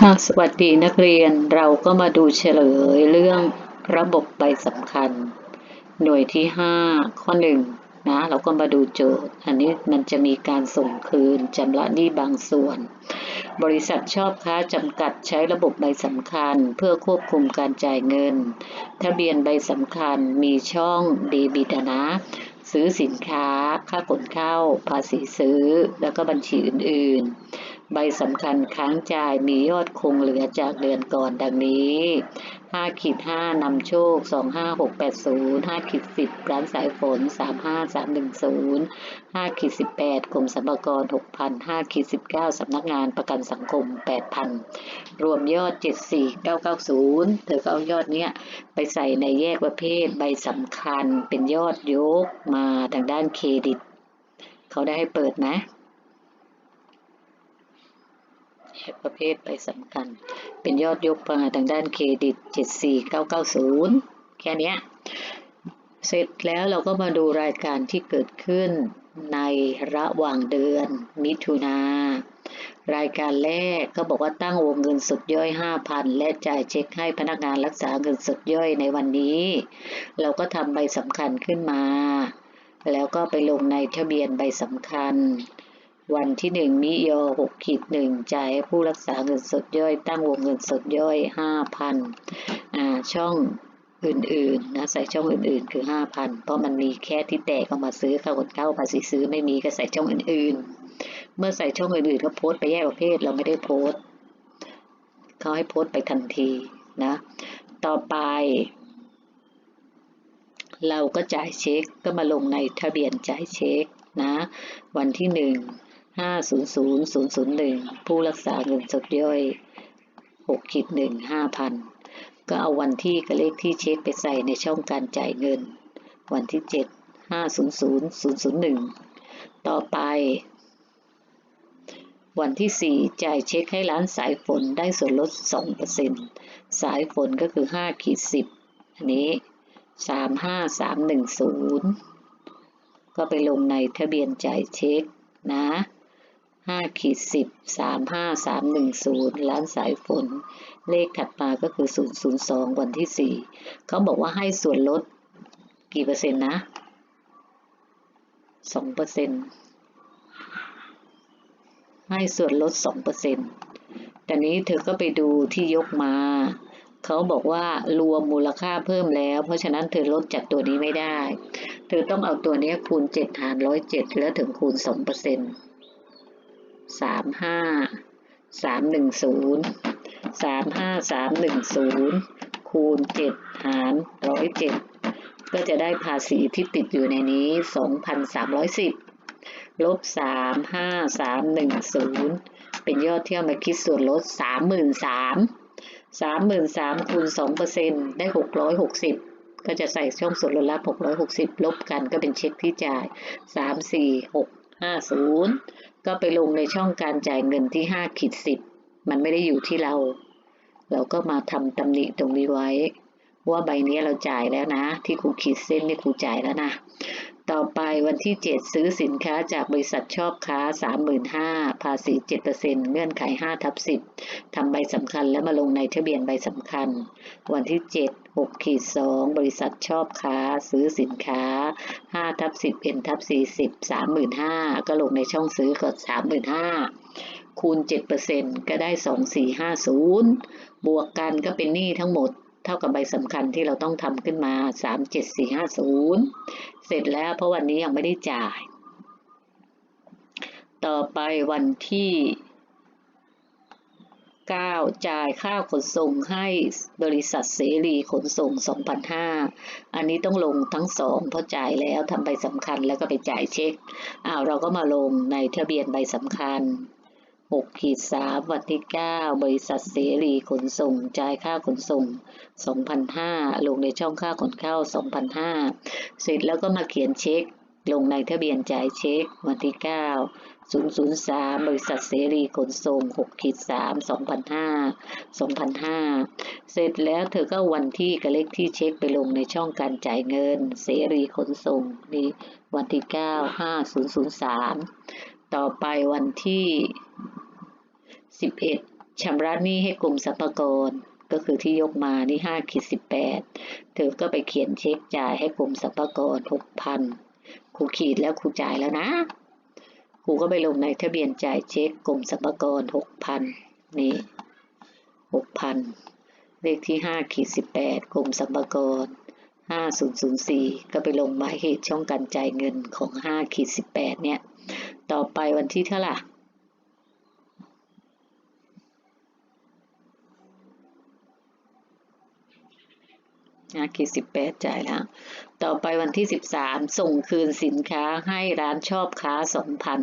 ค่ะสวัสดีนักเรียนเราก็มาดูเฉลยเรื่องระบบใบสำคัญ หน่วยที่ 5 ข้อ1นะเราก็มาดูโจทย์ อันนี้มันจะมีการส่งคืนจำละหนี้บางส่วน บริษัทชอบค้าจำกัดใช้ระบบใบสำคัญ เพื่อควบคุมการจ่ายเงิน ทะเบียนใบสำคัญมีช่องเดบิตนะซื้อสินค้า ค่าขนเข้า ภาษีซื้อ แล้วก็บัญชีอื่น ๆ ใบสำคัญค้างจ่ายมียอดคงเหลือจากเดือนก่อนดังนี้5ขีด5นำโชค 25680 5ขีด10 ร้านสายฝน 35310 5ขีด18 กรมสรรพากร 6,000 5ขีด19 สำนักงานประกันสังคม 8,000 รวมยอด 74990 เธอก็เอายอดเนี้ยไปใส่ในแยกประเภทใบสำคัญเป็นยอดยกมาทางด้านเครดิต เขาได้ให้เปิดไหม ประเภทใบสำคัญ เป็นยอดยกมาทางด้านเครดิต 74990 แค่นี้เสร็จแล้วเราก็มาดูรายการที่เกิดขึ้นในระหว่างเดือนมิถุนารายการแรกก็บอกว่าตั้งวงเงินสดย่อย 5,000 และจ่ายเช็คให้พนักงานรักษาเงินสดย่อยในวันนี้ เราก็ทำใบสำคัญขึ้นมา แล้วก็ไปลงในทะเบียนใบสำคัญ วันที่หนึ่งมิยอหกขีดหนึ่งจ่ายผู้รักษาเงินสดย่อย ตั้งวงเงินสดย่อยห้าพันอ่าช่องอื่นๆนะใส่ช่องอื่นๆคือห้าพันเพราะมันมีแค่ที่แตกออกมาซื้อข้าวคนเข้าภาษีซื้อไม่มีก็ใส่ช่องอื่นๆ เมื่อใส่ช่องอื่นๆก็โพสต์ไปแยกประเภทเราไม่ได้โพสต์เขาให้โพสต์ไปทันทีนะ ต่อไป เราก็จ่ายเช็คก็มาลงในทะเบียนจ่ายเช็คนะ วันที่หนึ่ง ห้าศูนย์ศูนย์ศูนย์ศูนย์หนึ่งผู้รักษาเงินสดย่อยหกขีดหนึ่งห้าพันก็เอาวันที่กับเลขที่เช็คไปใส่ในช่องการจ่ายเงิน วันที่เจ็ดห้าศูนย์ศูนย์ศูนย์ศูนย์หนึ่งต่อไป วันที่สี่จ่ายเช็คให้ร้านสายฝนได้ส่วนลดสองเปอร์เซ็นต์สายฝนก็คือห้าขีดสิบอันนี้สามห้าสามหนึ่งศูนย์ก็ไปลงในทะเบียนจ่ายเช็คนะ ห้าขีดสิบสามห้าสามหนึ่งศูนย์ล้านสายฝน เลขถัดมาก็คือศูนย์ศูนย์สองวันที่สี่เขาบอกว่าให้ส่วนลดกี่เปอร์เซ็นต์นะสองเปอร์เซ็นต์ให้ส่วนลดสองเปอร์เซ็นต์แต่นี้เธอก็ไปดูที่ยกมาเขาบอกว่ารวมมูลค่าเพิ่มแล้ว เพราะฉะนั้นเธอลดจากตัวนี้ไม่ได้ เธอต้องเอาตัวนี้คูณเจ็ดหารร้อยเจ็ดแล้วถึงคูณสองเปอร์เซ็นต์ สามห้าสามหนึ่งศูนย์สามห้าสามหนึ่งศูนย์คูณเจ็ดหารร้อยเจ็ดก็จะได้ภาษีที่ติดอยู่ในนี้สองพันสามร้อยสิบลบสามห้าสามหนึ่งศูนย์เป็นยอดที่เอามาคิดส่วนลดสามหมื่นสามสามหมื่นสามคูณสองเปอร์เซ็นได้หกร้อยหกสิบก็จะใส่ช่องส่วนลดละหกร้อยหกสิบลบกันก็เป็นเช็คที่จ่ายสามสี่หกห้าศูนย์ ก็ไปลงในช่องการจ่ายเงินที่ห้าขีดสิบมันไม่ได้อยู่ที่เรา เราก็มาทำตำหนิตรงนี้ไว้ ว่าใบนี้เราจ่ายแล้วนะ ที่ครูขีดเส้นนี่ครูจ่ายแล้วนะต่อไปวันที่ 7 ซื้อสินค้าจากบริษัทชอบค้า 35,000ภาษี 7%เงื่อนไข5ทับ10ทำใบสำคัญแล้วมาลงในทะเบียนใบสำคัญ วันที่ 7 6ขีด2บริษัทชอบค้า ซื้อสินค้า5ทับ10 n ทับ40 35,000 ก็ลงในช่องซื้อกด35,000 คูณ 7%ก็ได้ 2450 บวกกันก็เป็นหนี้ทั้งหมดเท่ากับใบสำคัญที่เราต้องทำขึ้นมา 37450 เสร็จแล้วเพราะวันนี้ยังไม่ได้จ่าย ต่อไปวันที่ 9 จ่ายค่าขนส่งให้บริษัทเสรีขนส่ง 2,500 อันนี้ต้องลงทั้งสองเพราะจ่ายแล้วทำใบสำคัญแล้วก็ไปจ่ายเช็ค อ้าวเราก็มาลงในทะเบียนใบสำคัญ6ขีด3วันที่ 9 บริษัทเสรีขนส่ง จ่ายค่าขนส่ง 2,500 ลงในช่องค่าขนเข้า 2,500 เสร็จแล้วก็มาเขียนเช็ค ลงในทะเบียนจ่ายเช็ควันที่ 9 003 บริษัทเสรีขนส่ง6ขีด3 2,500 2,500เสร็จแล้วเธอก็วันที่กับเลขที่เช็คไปลงในช่องการจ่ายเงิน เสรีขนส่งนี่วันที่ 9 5003 ต่อไปวันที่สิบเอ็ดชำระหนี้ให้กรมสรรพากรก็คือที่ยกมานี่ห้าขีดสิบแปดเธอก็ไปเขียนเช็คจ่ายให้กรมสรรพากรหกพันครูขีดแล้วครูจ่ายแล้วนะ กูก็ไปลงในทะเบียนจ่ายเช็คกรมสรรพากรหกพันนี่หกพันเลขที่ห้าขีดสิบแปดกรมสรรพากรห้าศูนย์ศูนย์สี่ก็ไปลงหมายเหตุช่องการจ่ายเงินของห้าขีดสิบแปดเนี่ย ต่อไปวันที่เท่าไหร่ ห้าขีดสิบแปดจ่ายแล้ว ต่อไปวันที่สิบสามส่งคืนสินค้าให้ร้านชอบค้าสองพัน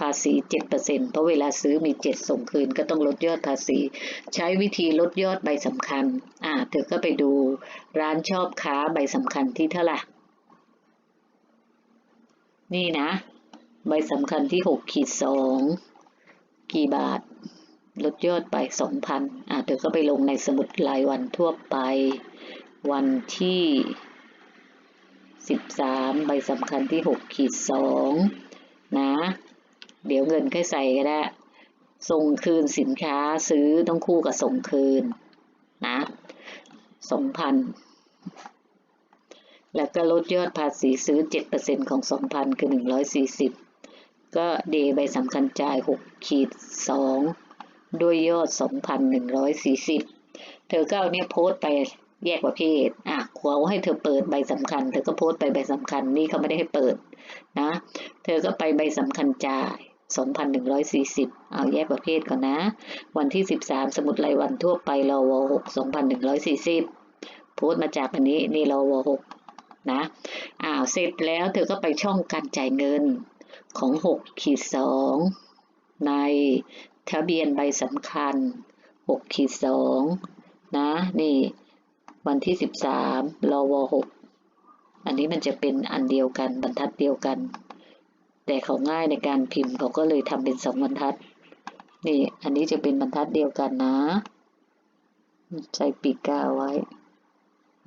ภาษีเจ็ดเปอร์เซ็นเพราะเวลาซื้อมีเจ็ดส่งคืนก็ต้องลดยอดภาษี ใช้วิธีลดยอดใบสำคัญ อ่าเธอก็ไปดูร้านชอบค้าใบสำคัญที่เท่าไหร่นี่นะ ใบสำคัญที่หกขีดสองกี่บาทลดยอดไปสองพันอ่าเธอก็ไปลงในสมุดรายวันทั่วไป วันที่สิบสามใบสำคัญที่หกขีดสองนะ เดี๋ยวเงินค่อยใส่ก็ได้ ส่งคืนสินค้าซื้อต้องคู่กับส่งคืนนะสองพันแล้วก็ลดยอดภาษีซื้อเจ็ดเปอร์เซ็นของสองพันคือหนึ่งร้อยสี่สิบก็เดใบสำคัญจ่ายหกขีดสองด้วยยอดสองพันหนึ่งร้อยสี่สิบเธอก็เอาเนี่ยโพสต์ไป แยกประเภท อะเขาให้เธอเปิดใบสำคัญ เธอก็โพสต์ไปใบสำคัญ นี่เขาไม่ได้ให้เปิดนะ เธอก็ไปใบสำคัญจ่าย 2,140 เอาแยกประเภทก่อนนะ วันที่ 13 สมุดรายวันทั่วไปรอว6 2,140 โพสต์มาจากอันนี้ นี่รอว6นะ อ้าว เสร็จแล้วเธอก็ไปช่องการจ่ายเงินของ6ขีด2ในทะเบียนใบสำคัญ6ขีด2นะ นี่ วันที่ 13รอว6อันนี้มันจะเป็นอันเดียวกันบรรทัดเดียวกัน แต่เขาง่ายในการพิมพ์เขาก็เลยทำเป็นสองบรรทัด นี่อันนี้จะเป็นบรรทัดเดียวกันนะ ใส่ปีกกาไว้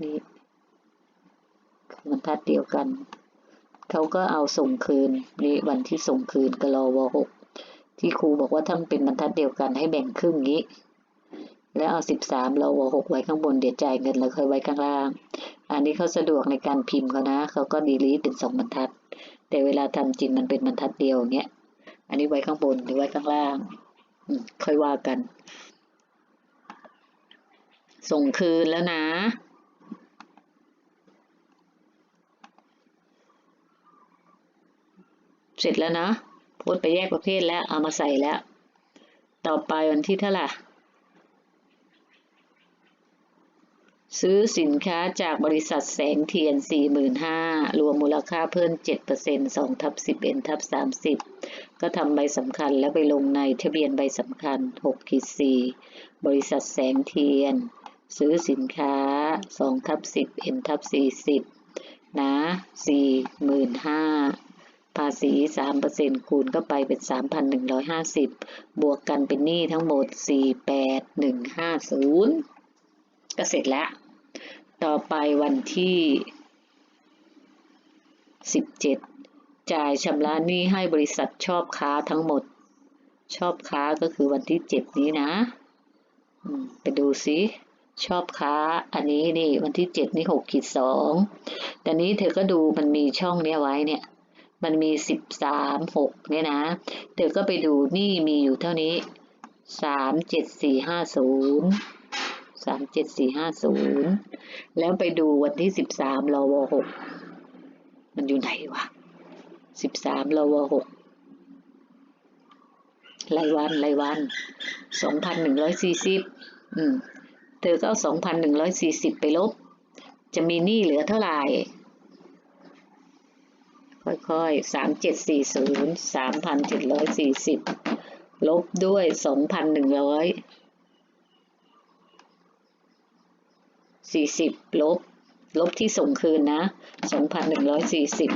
นี่บรรทัดเดียวกัน เขาก็เอาส่งคืน นี่วันที่ส่งคืนกรอวหกที่ครูบอกว่าถ้ามันเป็นบรรทัดเดียวกันให้แบ่งครึ่งนี้ แล้วเอาสิบสามรอวหกไว้ข้างบนเดี๋ยวจ่ายเงินแล้วค่อยไว้ข้างล่าง อันนี้เขาสะดวกในการพิมพ์เขานะเขาก็ดีลีทเป็นสองบรรทัด แต่เวลาทำจริงมันเป็นบรรทัดเดียวเงี้ย อันนี้ไว้ข้างบนหรือไว้ข้างล่างอค่อยว่ากัน ส่งคืนแล้วนะเสร็จแล้วนะโพสต์ไปแยกประเภทแล้วเอามาใส่แล้ว ต่อไปวันที่เท่าไหร่ ซื้อสินค้าจากบริษัทแสงเทียน 45,000รวมมูลค่าเพิ่ม 7% 2ทับ10 n ทับ30 ก็ทำใบสำคัญแล้วไปลงในทะเบียนใบสำคัญ6ขีด4บริษัทแสงเทียน ซื้อสินค้า2ทับ10 n ทับ40 นะ 45,000 ภาษี 3%คูณก็ไปเป็น 3,150 บวกกันเป็นหนี้ทั้งหมด 48150ก็เสร็จแล้ว ต่อไปวันที่ 17 จ่ายชำระหนี้ให้บริษัทชอบค้าทั้งหมด ชอบค้าก็คือวันที่ 7 นี้นะไปดูซิชอบค้าอันนี้นี่วันที่ 7 นี่6ขีด2แต่นี้เธอก็ดูมันมีช่องเนี้ยไว้เนี่ย มันมี 13 6เนี่ยนะ เธอก็ไปดูนี่มีอยู่เท่านี้ 3 7 4 5 0 สามเจ็ดสี่ห้าศูนย์แล้วไปดูวันที่สิบสามรวหกมันอยู่ไหนวะสิบสามรวหกรายวันรายวันสองพันหนึ่งร้อยสี่สิบอืมเธอก็เอาสองพันหนึ่งร้อยสี่สิบไปลบ จะมีหนี้เหลือเท่าไหร่ ค่อยๆสามเจ็ดสี่ศูนย์สามพันเจ็ดร้อยสี่สิบลบด้วยสองพันหนึ่งร้อย สี่สิบลบ ลบที่ส่งคืนนะสองพันหนึ่งร้อยสี่สิบ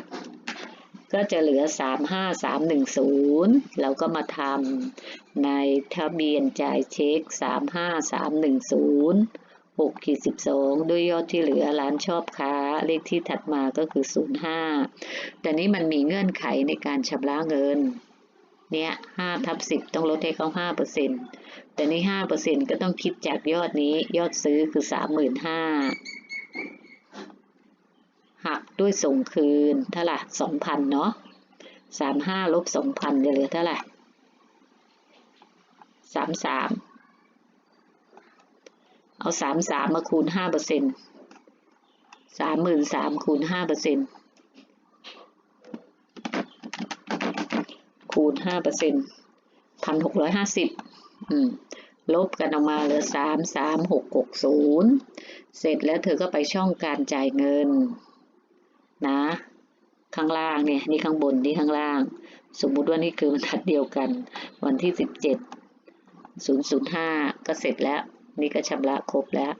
ก็จะเหลือสามห้าสามหนึ่งศูนย์เราก็มาทำในทะเบียนจ่ายเช็คสามห้าสามหนึ่งศูนย์หกขีดสิบสองด้วยยอดที่เหลือร้านชอบค้า เลขที่ถัดมาก็คือศูนย์ห้าแต่นี้มันมีเงื่อนไขในการชำระเงิน เนี่ยห้าทับสิบต้องลดให้เขาห้าเปอร์เซ็นต แต่ในห้าเปอร์เซ็นก็ต้องคิดจากยอดนี้ยอดซื้อคือสามหมื่นห้าหักด้วยส่งคืนเท่าไหร่สองพันเนาะสามห้าลบสองพันจะเหลือเท่าไหร่สามสามเอาสามสามมาคูณห้าเปอร์เซ็นสามหมื่นสามคูณห้าเปอร์เซ็นคูณห้าเปอร์เซ็นพันหกร้อยห้าสิบ ลบกันออกมาเหลือสามสามหกหกศูนย์เสร็จแล้วเธอก็ไปช่องการจ่ายเงิน นะ ข้างล่างเนี่ยนี่ข้างบนนี่ข้างล่าง สมมุติว่านี่คือบรรทัดเดียวกัน วันที่สิบเจ็ดศูนย์ศูนย์ห้าก็เสร็จแล้ว นี่ก็ชำระครบแล้ว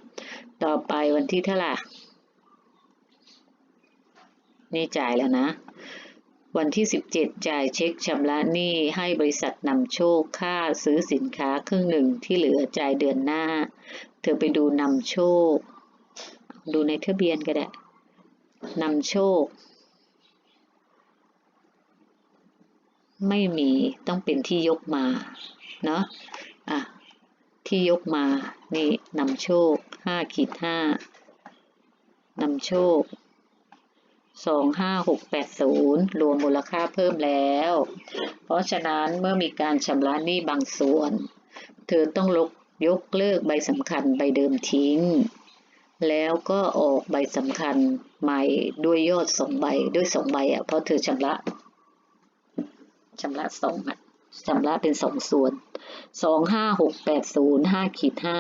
ต่อไปวันที่เท่าไหร่นี่จ่ายแล้วนะ วันที่ 17 จ่ายเช็คชำระหนี้ให้บริษัทนำโชคค่าซื้อสินค้าครึ่งหนึ่งที่เหลือจ่ายเดือนหน้า เธอไปดูนำโชค ดูในทะเบียนก็ได้นำโชค ไม่มีต้องเป็นที่ยกมา เนาะอะ ที่ยกมา นี่นำโชคห้าขีดห้านำโชค สองห้าหกแปดศูนย์รวมมูลค่าเพิ่มแล้ว เพราะฉะนั้นเมื่อมีการชำระหนี้บางส่วน เธอต้องลกยกเลิกใบสำคัญใบเดิมทิ้ง แล้วก็ออกใบสำคัญใหม่ด้วยยอดสองใบด้วยสองใบอะเพราะเธอชำระชำระสองอะชำระเป็นสองส่วนสองห้าหกแปดศูนย์ห้าขีดห้า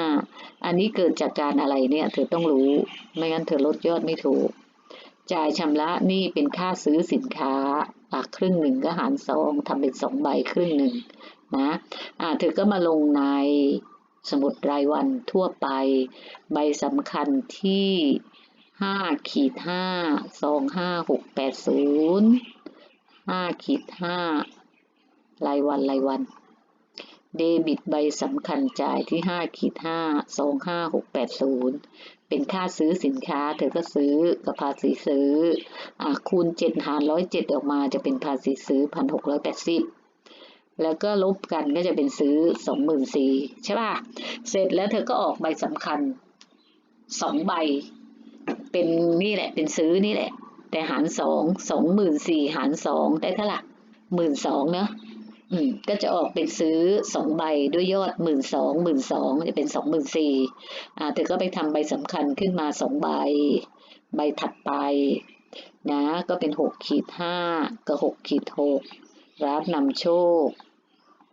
อันนี้เกิดจากการอะไรเนี่ย เธอต้องรู้ ไม่งั้นเธอลดยอดไม่ถูก จ่ายชำระหนี้เป็นค่าซื้อสินค้าหักครึ่งหนึ่งก็หารสองทำเป็นสองใบครึ่งหนึ่งนะอ่าเธอก็มาลงในสมุดรายวันทั่วไป ใบสำคัญที่ห้าขีดห้าสองห้าหกแปดศูนย์ห้าขีดห้ารายวันรายวันเดบิตใบสำคัญจ่ายที่5ขีด5 2 5 6 8 0 เป็นค่าซื้อสินค้า เธอก็ซื้อกับภาษีซื้ออคูณเจ็ดหารร้อยเจ็ดออกมาจะเป็นภาษีซื้อพันหกร้อยแปดสิบแล้วก็ลบกันก็จะเป็นซื้อสองหมื่นสี่ใช่ป่ะ เสร็จแล้วเธอก็ออกใบสำคัญสองใบ เป็นนี่แหละ เป็นซื้อนี่แหละ แต่หารสองสองหมื่นสี่หารสองได้เท่าไหร่หมื่นสองเนอะ อืมก็จะออกเป็นซื้อสองใบด้วยยอดหมื่นสองหมื่นสองจะเป็นสองหมื่นสี่อ่าเธอก็ไปทำใบสำคัญขึ้นมาสองใบ ใบถัดไป นะ ก็เป็นหกขีดห้ากับหกขีดหกรับนำโชค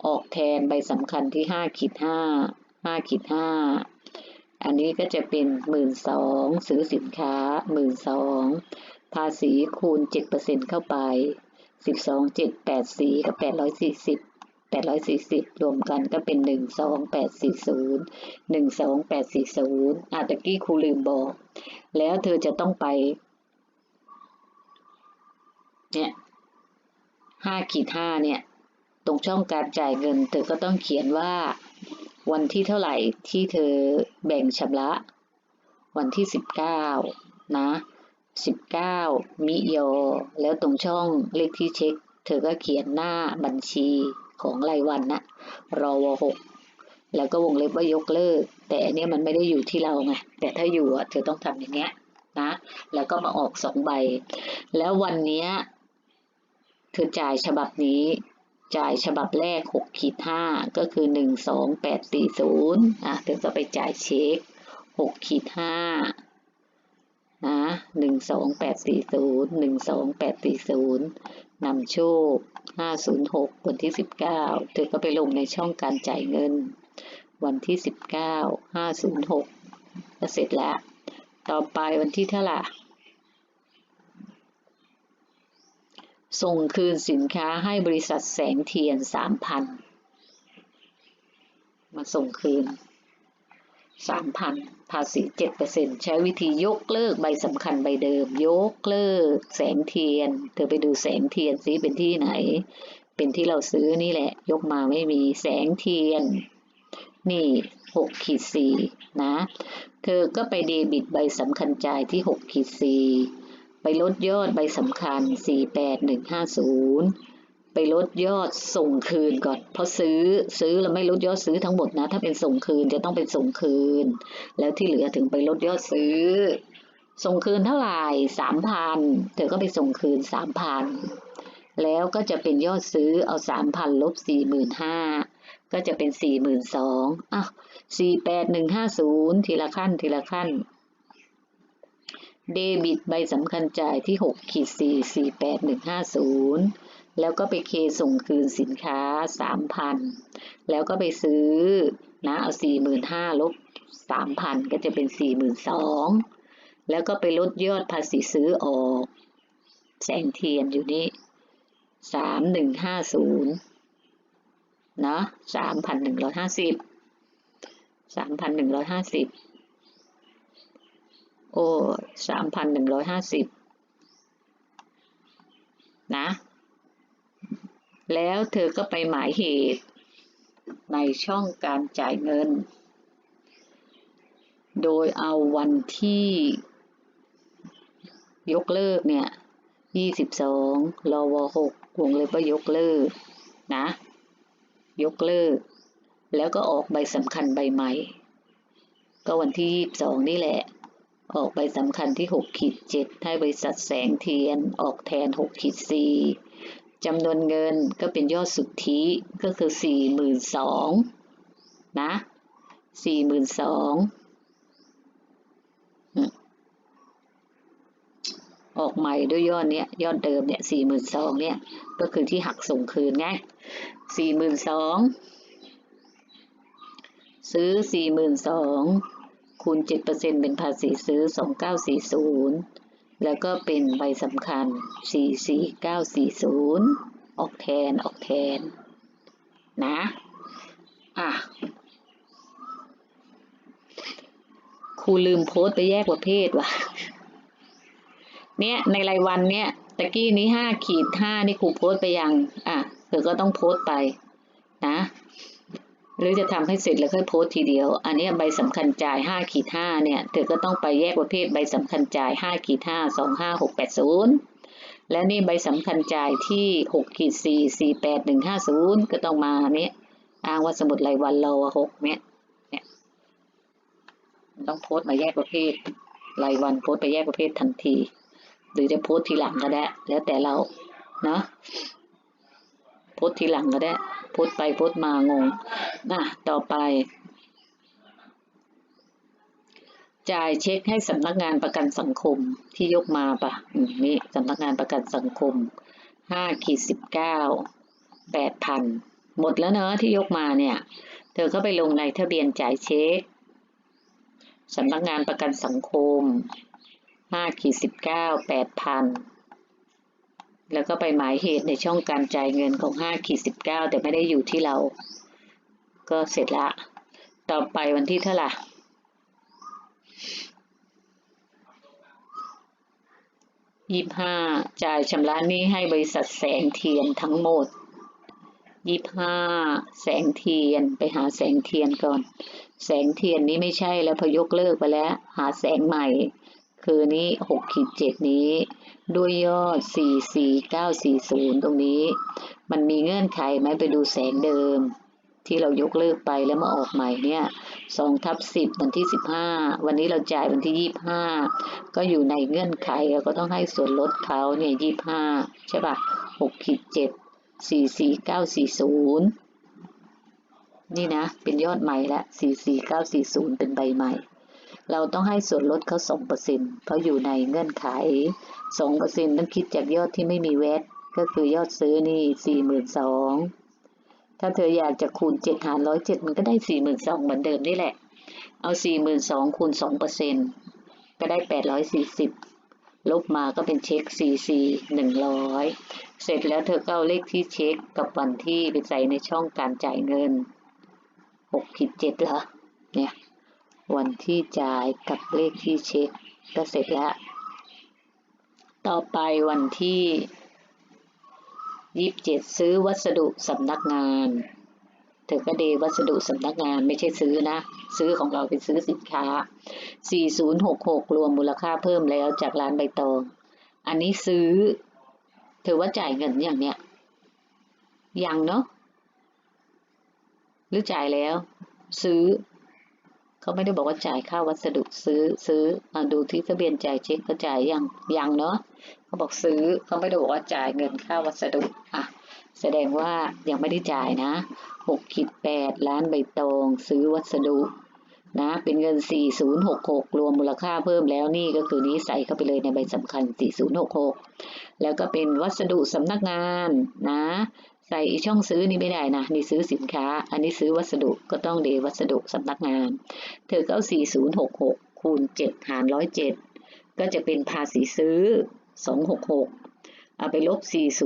ออกแทนใบสำคัญที่ห้าขีดห้าห้าขีดห้าอันนี้ก็จะเป็นหมื่นสองซื้อสินค้าหมื่นสองภาษีคูณเจ็ดเปอร์เซ็นเข้าไป สิบสองเจ็ดแปดสี่กับแปดร้อยสี่สิบแปดร้อยสี่สิบรวมกันก็เป็นหนึ่งสองแปดสี่ศูนย์หนึ่งสองแปดสี่ศูนย์อาตะกี้ครูลืมบอก แล้วเธอจะต้องไป เนี่ยห้าขีดห้าเนี่ย ตรงช่องการจ่ายเงิน เธอก็ต้องเขียนว่า วันที่เท่าไหร่ที่เธอแบ่งชำระ วันที่สิบเก้านะ สิบเก้ามิโย แล้วตรงช่องเลขที่เช็ค เธอก็เขียนหน้าบัญชีของรายวันนะรอวหกแล้วก็วงเล็บว่ายกเลิก แต่อันนี้มันไม่ได้อยู่ที่เราไง แต่ถ้าอยู่อะเธอต้องทำอย่างเงี้ยนะ แล้วก็มาออกสองใบ แล้ววันเนี้ยเธอจ่ายฉบับนี้จ่ายฉบับแรกหกขีดห้าก็คือหนึ่งสองแปดสี่ศูนย์อะเธอก็ไปจ่ายเช็คหกขีดห้า นะหนึ่งสองแปดสี่ศูนย์หนึ่งสองแปดสี่ศูนย์นำโชคห้าศูนย์หกวันที่สิบเก้าเธอก็ไปลงในช่องการจ่ายเงิน วันที่สิบเก้าห้าศูนย์หกก็เสร็จแล้ว ต่อไปวันที่เท่าไหร่ส่งคืนสินค้าให้บริษัทแสงเทียนสามพันมาส่งคืนสามพันาษีเจ็ดเปอร์เซ็นใช้วิธียกเลิกใบสำคัญใบเดิม ยกเลิก แสงเทียน เธอไปดูแสงเทียนซิเป็นที่ไหน เป็นที่เราซื้อนี่แหละ ยกมาไม่มีแสงเทียน นี่หกขีดสี่นะ เธอก็ไปเดบิตใบสำคัญจ่ายที่หกขีดสี่ไปลดยอดใบสำคัญ 48150 ไปลดยอดส่งคืนก่อน เพราะซื้อซื้อเราไม่ลดยอดซื้อทั้งหมดนะ ถ้าเป็นส่งคืนจะต้องเป็นส่งคืน แล้วที่เหลือถึงไปลดยอดซื้อ ส่งคืนเท่าไหร่สามพันเธอก็ไปส่งคืนสามพันแล้วก็จะเป็นยอดซื้อเอาสามพันลบสี่หมื่นห้าก็จะเป็นสี่หมื่นสองอะสี่แปดหนึ่งห้าศูนย์ทีละขั้นทีละขั้น เดบิตใบสำคัญจ่ายที่หกขีดสี่สี่แปดหนึ่งห้าศูนย์ แล้วก็ไปเคส่งคืนสินค้าสามพันแล้วก็ไปซื้อนะเอาสี่หมื่นห้าลบสามพันก็จะเป็นสี่หมื่นสองแล้วก็ไปลดยอดภาษีซื้อออกแสงเทียนอยู่นี่สามหนึ่งห้าศูนย์นะสามพันหนึ่งร้อยห้าสิบสามพันหนึ่งร้อยห้าสิบโอ้สามพันหนึ่งร้อยห้าสิบนะ แล้วเธอก็ไปหมายเหตุ ในช่องการจ่ายเงิน โดยเอาวันที่ ยกเลิกเนี่ยยี่สิบสองรวหกวงเล็บว่ายกเลิกนะ ยกเลิก แล้วก็ออกใบสำคัญใบใหม่ ก็วันที่ยี่สิบสองนี่แหละ ออกใบสำคัญที่หกขีดเจ็ดให้บริษัทแสงเทียนออกแทนหกขีดสี่ จำนวนเงินก็เป็นยอดสุทธิก็คือสี่หมื่นสองนะสี่หมื่นสองออกใหม่ด้วยยอดเนี้ยยอดเดิมเนี่ยสี่หมื่นสองเนี่ยก็คือที่หักส่งคืนไงสี่หมื่นสองซื้อสี่หมื่นสองคูณเจ็ดเปอร์เซ็นเป็นภาษีซื้อสองเก้าสี่ศูนย์ แล้วก็เป็นใบสำคัญสี่สี่เก้าสี่ศูนย์ออกแทนออกแทน นะ อะครูลืมโพสต์ไปแยกประเภทว่ะ เนี่ยในรายวันเนี่ยตะกี้นี้ห้าขีดห้านี่ครูโพสต์ไปยัง อะเธอก็ต้องโพสต์ไป นะ หรือจะทำให้เสร็จแล้วค่อยโพสต์ทีเดียว อันนี้ใบสำคัญจ่ายห้าขีดห้าเนี่ย เธอก็ต้องไปแยกประเภทใบสำคัญจ่ายห้าขีดห้าสองห้าหกแล้วนี่ใบสำคัญจ่ายที่หกขีดสี่สี่แปดหนึ่งห้าศูนย์ก็ต้องมาเนี้ยอ้างว่าสมุดรายวันเราหกเนี่ยเนี่ยต้องโพสต์มาแยกประเภทรายวันโพสต์ไปแยกประเภททันที หรือจะโพสต์ทีหลังก็ได้ แล้วแต่เราเนาะ โพสต์ทีหลังก็ได้ โพสต์ไปโพสต์มางงนะต่อไป จ่ายเช็คให้สำนักงานประกันสังคมที่ยกมาปะอืมนี่สำนักงานประกันสังคมห้าขีดสิบเก้าแปดพันหมดแล้วเนอะที่ยกมาเนี่ย เธอก็ไปลงในทะเบียนจ่ายเช็คสำนักงานประกันสังคมห้าขีดสิบเก้าแปดพัน แล้วก็ไปหมายเหตุในช่องการจ่ายเงินของห้าขีดสิบเก้าแต่ไม่ได้อยู่ที่เรา ก็เสร็จละ ต่อไปวันที่เท่าไหร่ยี่ห้าจ่ายชำระหนี้ให้บริษัทแสงเทียนทั้งหมดยี่ห้าแสงเทียนไปหาแสงเทียนก่อน แสงเทียนนี้ไม่ใช่แล้วพอยกเลิกไปแล้ว หาแสงใหม่ คือนี้หกขีดเจ็ดนี้ ด้วยยอดสี่สี่เก้าสี่ศูนย์ตรงนี้ มันมีเงื่อนไขไหมไปดูแสงเดิม ที่เรายกเลิกไปแล้วมาออกใหม่เนี่ยสองทับสิบวันที่สิบห้าวันนี้เราจ่ายวันที่ยี่ห้าก็อยู่ในเงื่อนไขเราก็ต้องให้ส่วนลดเขาเนี่ยยี่ห้าใช่ปะหกขีดเจ็ดสี่สี่เก้าสี่ศูนย์นี่นะ เป็นยอดใหม่ละสี่สี่เก้าสี่ศูนย์เป็นใบใหม่ เราต้องให้ส่วนลดเขาสองเปอร์เซ็นต์เพราะอยู่ในเงื่อนไขสองเปอร์เซ็นต์ต้องคิดจากยอดที่ไม่มีแวตก็คือยอดซื้อนี่สี่หมื่นสองถ้าเธออยากจะคูณเจ็ดหารร้อยเจ็ดมันก็ได้สี่หมื่นสองเหมือนเดิมนี่แหละ เอาสี่หมื่นสองคูณสองเปอร์เซ็นต์ก็ได้แปดร้อยสี่สิบลบมาก็เป็นเช็คสี่สี่หนึ่งร้อยเสร็จแล้วเธอก็เอาเลขที่เช็คกับวันที่ไปใส่ในช่องการจ่ายเงินหกขีดเจ็ดเหรอ เนี่ย วันที่จ่ายกับเลขที่เช็คก็เสร็จแล้ว ต่อไปวันที่ยี่สิบเจ็ดซื้อวัสดุสำนักงานเธอก็เดวัสดุสำนักงานไม่ใช่ซื้อนะ ซื้อของเราเป็นซื้อสินค้า 4066 รวมมูลค่าเพิ่มแล้วจากร้านใบตอง อันนี้ซื้อ ถือว่าจ่ายเงินอย่างเนี้ย ยังเนาะหรือจ่ายแล้ว ซื้อ เขาไม่ได้บอกว่าจ่ายค่าวัสดุซื้อซื้อมาดูที่ทะเบียนจ่ายเช็คก็จ่ายยังยังเนาะเขาบอกซื้อเขาไม่ได้บอกว่าจ่ายเงินค่าวัสดุอะแสดงว่ายังไม่ได้จ่ายนะหกขีดแปดล้านใบตองซื้อวัสดุนะเป็นเงิน 4066 รวมมูลค่าเพิ่มแล้วนี่ก็คือนี้ใส่เข้าไปเลยในใบสำคัญ 4066 แล้วก็เป็นวัสดุสำนักงานนะ ใส่อีช่องซื้อนี่ไม่ได้นะนี่ซื้อสินค้า อันนี้ซื้อวัสดุก็ต้องเดวัสดุสำนักงาน เธอก็เอา4066 คูณ 7 หาร 107 ก็จะเป็นภาษีซื้อ 266 เอาไปลบ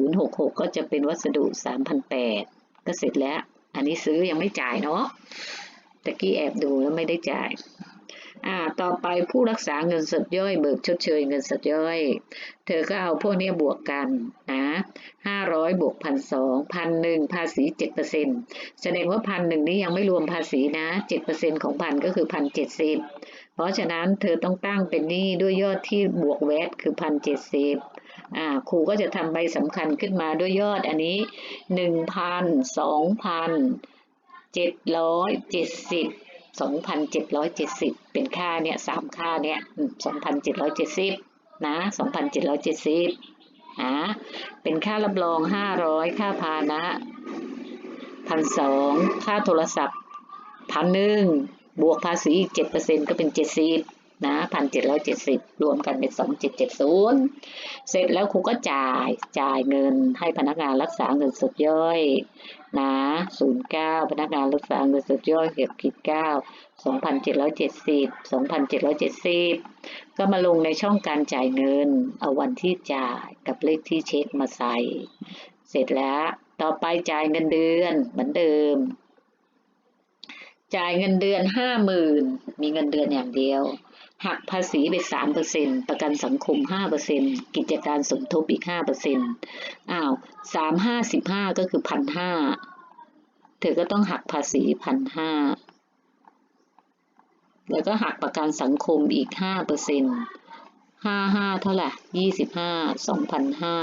4066 ก็จะเป็นวัสดุ3,800ก็เสร็จแล้ว อันนี้ซื้อยังไม่จ่ายเนาะตะกี้แอบดูแล้วไม่ได้จ่าย อ่า ต่อไปผู้รักษาเงินสดย่อยเบิกชดเชยเงินสดย่อย เธอก็เอาพวกนี้บวกกันนะห้าร้อยบวกพันสองพันหนึ่งภาษีเจ็ดเปอร์เซ็นแสดงว่าพันหนึ่งนี้ยังไม่รวมภาษีนะเจ็ดเปอร์เซ็นของพันก็คือพันเจ็ดสิบเพราะฉะนั้นเธอต้องตั้งเป็นหนี้ด้วยยอดที่บวกแวตคือพันเจ็ดสิบอ่าครูก็จะทำใบสำคัญขึ้นมาด้วยยอดอันนี้หนึ่งพันสองพันเจ็ดร้อยเจ็ดสิบ สองพันเจ็ดร้อยเจ็ดสิบเป็นค่าเนี่ยสามค่าเนี่ยสองพันเจ็ดร้อยเจ็ดสิบนะสองพันเจ็ดร้อยเจ็ดสิบนะเป็นค่ารับรองห้าร้อยค่าพานะพันสองค่าโทรศัพท์พันหนึ่งบวกภาษีอีกเจ็ดเปอร์เซ็นก็เป็นเจ็ดสิบ นะพันเจ็ดร้อยเจ็ดสิบรวมกันเป็นสองเจ็ดเจ็ดศูนย์เสร็จแล้วครูก็จ่ายจ่ายเงินให้พนักงานรักษาเงินสดย่อยนะศูนย์เก้าพนักงานรักษาเงินสดย่อยเก็บขีดเก้าสองพันเจ็ดร้อยเจ็ดสิบสองพันเจ็ดร้อยเจ็ดสิบก็มาลงในช่องการจ่ายเงิน เอาวันที่จ่ายกับเลขที่เช็คมาใส่ เสร็จแล้วต่อไปจ่ายเงินเดือนเหมือนเดิมจ่ายเงินเดือนห้าหมื่นมีเงินเดือนอย่างเดียว หักภาษีไปสามเปอร์เซ็นประกันสังคมห้าเปอร์เซ็นกิจการสมทบอีกห้าเปอร์เซ็นอ้าวสามห้าสิบห้าก็คือพันห้าเธอก็ต้องหักภาษีพันห้าแล้วก็หักประกันสังคมอีกห้าเปอร์เซ็นห้าห้าเท่าไหร่ยี่สิบห้าสองพันห้า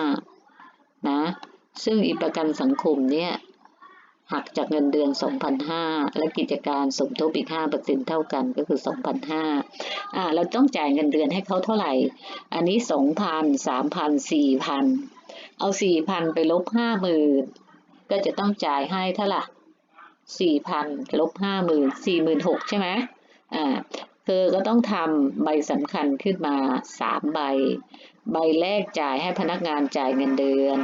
นะ ซึ่งอีประกันสังคมเนี่ย หักจากเงินเดือน 2,500 และกิจการสมทบอีก5%เท่ากันก็คือ 2,500อ่าเราต้องจ่ายเงินเดือนให้เขาเท่าไหร่ อันนี้ 2,000 3,000 4,000 เอา 4,000 ไปลบ 50,000 ก็จะต้องจ่ายให้เท่าไหร่4,000 ลบ 50,000 46,000 ใช่ไหมอ่าเธอก็ต้องทำใบสำคัญขึ้นมา 3 ใบ ใบแรกจ่ายให้พนักงานจ่ายเงินเดือน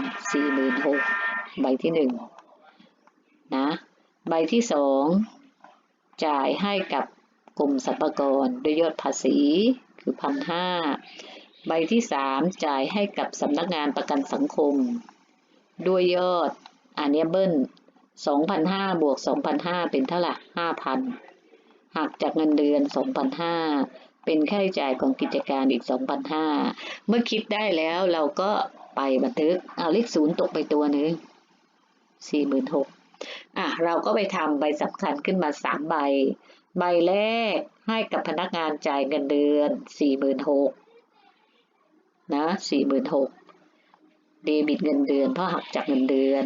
46,000 ใบที่ห นะใบที่สองจ่ายให้กับกรมสรรพากรด้วยยอดภาษีคือพันห้าใบที่สามจ่ายให้กับสำนักงานประกันสังคม ด้วยยอดอันนี้เบิ้ลสองพันห้าบวกสองพันห้าเป็นเท่าไหร่ห้าพันหักจากเงินเดือนสองพันห้าเป็นค่าใช้จ่ายของกิจการอีกสองพันห้าเมื่อคิดได้แล้วเราก็ไปบันทึกเอาเลขศูนย์ตกไปตัวหนึ่งสี่หมื่นหก อะเราก็ไปทำใบสำคัญขึ้นมาสามใบ ใบแรกให้กับพนักงานจ่ายเงินเดือนสี่หมื่นหกนะสี่หมื่นหกเดบิตเงินเดือนเพราะหักจากเงินเดือน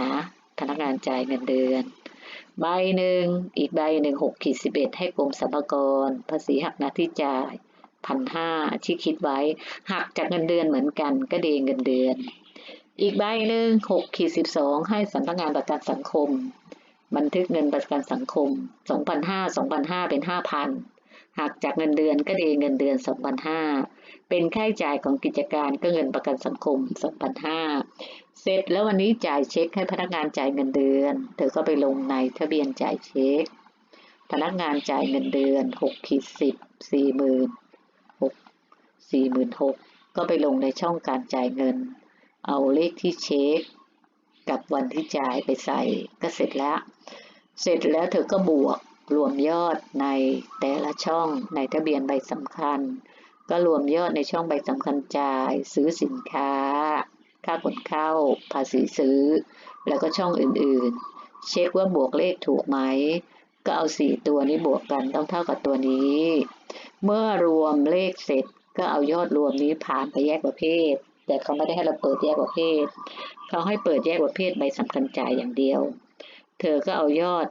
นะพนักงานจ่ายเงินเดือน ใบหนึ่งอีกใบหนึ่งหกขีดสิบเอ็ดให้กรมสรรพากร ภาษีหักหน้าที่จ่ายพันห้าที่คิดไว้ หักจากเงินเดือนเหมือนกันก็เดเงินเดือน อีกใบหนึ่งหกขีดสิบสองให้สำนักงานประกันสังคม บันทึกเงินประกันสังคมสองพันห้าสองพันห้าเป็นห้าพันหักจากเงินเดือนก็เดเงินเดือนสองพันห้าเป็นค่าใช้จ่ายของกิจการก็เงินประกันสังคมสองพันห้าเสร็จแล้ววันนี้จ่ายเช็คให้พนักงานจ่ายเงินเดือน เธอก็ไปลงในทะเบียนจ่ายเช็ค พนักงานจ่ายเงินเดือนหกขีดสิบสี่หมื่นหกสี่หมื่นหกก็ไปลงในช่องการจ่ายเงิน เอาเลขที่เช็คกับวันที่จ่ายไปใส่ก็เสร็จแล้ว เสร็จแล้วเธอก็บวกรวมยอดในแต่ละช่องในทะเบียนใบสำคัญ ก็รวมยอดในช่องใบสำคัญจ่าย ซื้อสินค้า ค่าขนเข้า ภาษีซื้อ แล้วก็ช่องอื่นๆ เช็คว่าบวกเลขถูกไหม ก็เอาสี่ตัวนี้บวกกันต้องเท่ากับตัวนี้ เมื่อรวมเลขเสร็จก็เอายอดรวมนี้ผ่านไปแยกประเภท แต่เขาไม่ได้ให้เราเปิดแยกประเภท เขาให้เปิดแยกประเภทใบสำคัญจ่ายอย่างเดียว เธอก็เอายอด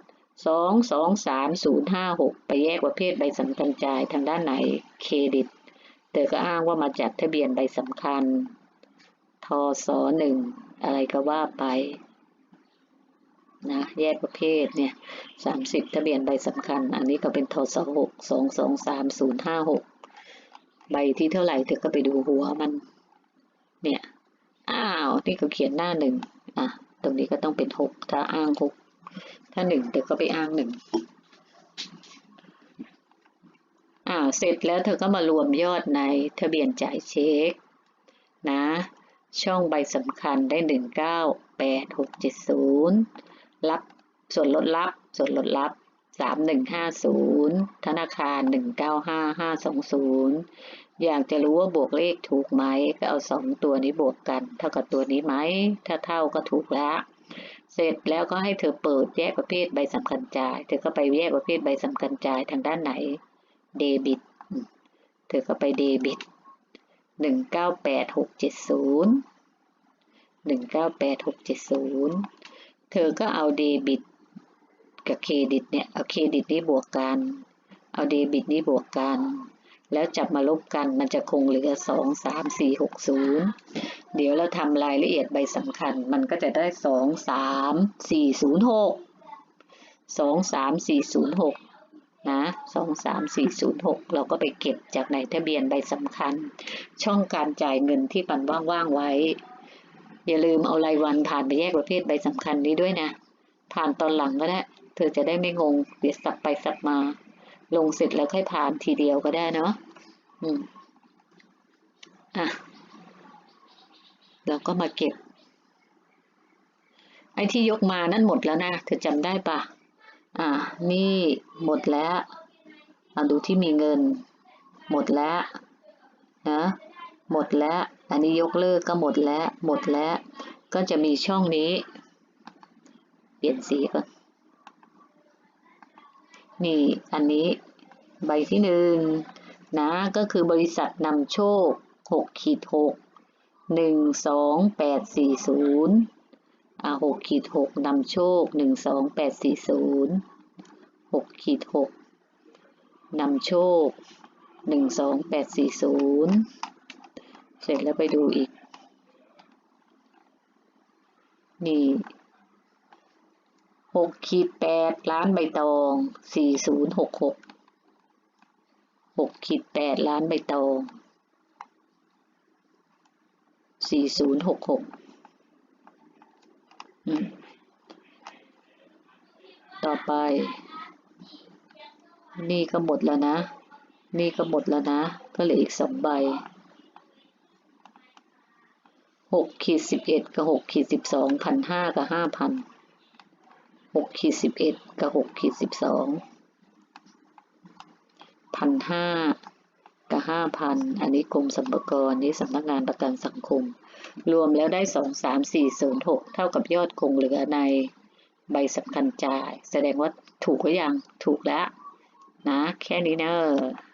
สองสองสามศูนย์ห้าหกไปแยกประเภทใบสำคัญจ่ายทางด้านไหนเครดิต เธอก็อ้างว่ามาจากทะเบียนใบสำคัญ ทศหนึ่งอะไรก็ว่าไปนะแยกประเภทเนี่ยสามสิบทะเบียนใบสำคัญ อันนี้ก็เป็นทศหกสองสองสามศูนย์ห้าหกใบที่เท่าไหร่เธอก็ไปดูหัวมัน เนี่ย อ้าว นี่เขาเขียนหน้าหนึ่งอะ ตรงนี้ก็ต้องเป็นหกถ้าอ้างหกถ้าหนึ่งเธอก็ไปอ้างหนึ่งอ่า เสร็จแล้วเธอก็มารวมยอดในทะเบียนจ่ายเช็ค นะ ช่องใบสำคัญได้หนึ่งเก้าแปดหกเจ็ดศูนย์รับส่วนลดรับ ส่วนลดรับสามหนึ่งห้าศูนย์ธนาคารหนึ่งเก้าห้าห้าสองศูนย์ อยากจะรู้ว่าบวกเลขถูกไหมก็เอาสองตัวนี้บวกกัน เท่ากับตัวนี้ไหม ถ้าเท่าก็ถูกแล้ว เสร็จแล้วก็ให้เธอเปิดแยกประเภทใบสำคัญจ่าย เธอก็ไปแยกประเภทใบสำคัญจ่ายทางด้านไหน เดบิต เธอก็ไปเดบิตหนึ่งเก้าแปดหกเจ็ดศูนย์หนึ่งเก้าแปดหกเจ็ดศูนย์เธอก็เอาเดบิตกับเครดิตเนี่ย เอาเครดิตนี้บวกกัน เอาเดบิตนี้บวกกัน แล้วจับมาลบกันมันจะคงเหลือสองสามสี่หกศูนย์เดี๋ยวเราทำรายละเอียดใบสำคัญ มันก็จะได้สองสามสี่ศูนย์หกสองสามสี่ศูนย์หกนะสองสามสี่ศูนย์หกเราก็ไปเก็บจากในทะเบียนใบสำคัญ ช่องการจ่ายเงินที่ปันว่างๆไว้ อย่าลืมเอารายวันผ่านไปแยกประเภทใบสำคัญนี้ด้วยนะ ผ่านตอนหลังก็ได้ เธอจะได้ไม่งงเดี๋ยวสับไปสับมา ลงเสร็จแล้วค่อยผ่านทีเดียวก็ได้เนาะอืมอะเราก็มาเก็บ ไอ้ที่ยกมานั่นหมดแล้วนะ เธอจำได้ปะอ่า นี่หมดแล้วเอาดูที่มีเงิน หมดแล้วนะหมดแล้ว อันนี้ยกเลิกก็หมดแล้ว หมดแล้ว ก็จะมีช่องนี้ เปลี่ยนสีก่อน นี่อันนี้ใบที่หนึ่งนะก็คือบริษัทนำโชคหกขีดหกหนึ่งสองแปดสี่ศูนย์อ่าหกขีดหกนำโชคหนึ่งสองแปดสี่ศูนย์หกขีดหกนำโชคหนึ่งสองแปดสี่ศูนย์เสร็จแล้วไปดูอีก นี่ หกขีดแปดล้านใบตองสี่ศูนย์หกหกหกขีดแปดล้านใบตองสี่ศูนย์หกหกต่อไป นี่ก็หมดแล้วนะ นี่ก็หมดแล้วนะก็เหลืออีกสองใบหกขีดสิบเอ็ดกับหกขีดสิบสองพันห้ากับห้าพัน หกขีดสิบเอ็ดกับหกขีดสิบสองพันห้ากับห้าพันอันนี้กรมสรรพากรนี้สำนักงานประกันสังคม รวมแล้วได้สองสามสี่ศูนย์หกเท่ากับยอดคงเหลือในใบสำคัญจ่าย แสดงว่าถูกหรือยังถูกแล้วนะ แค่นี้เนอะ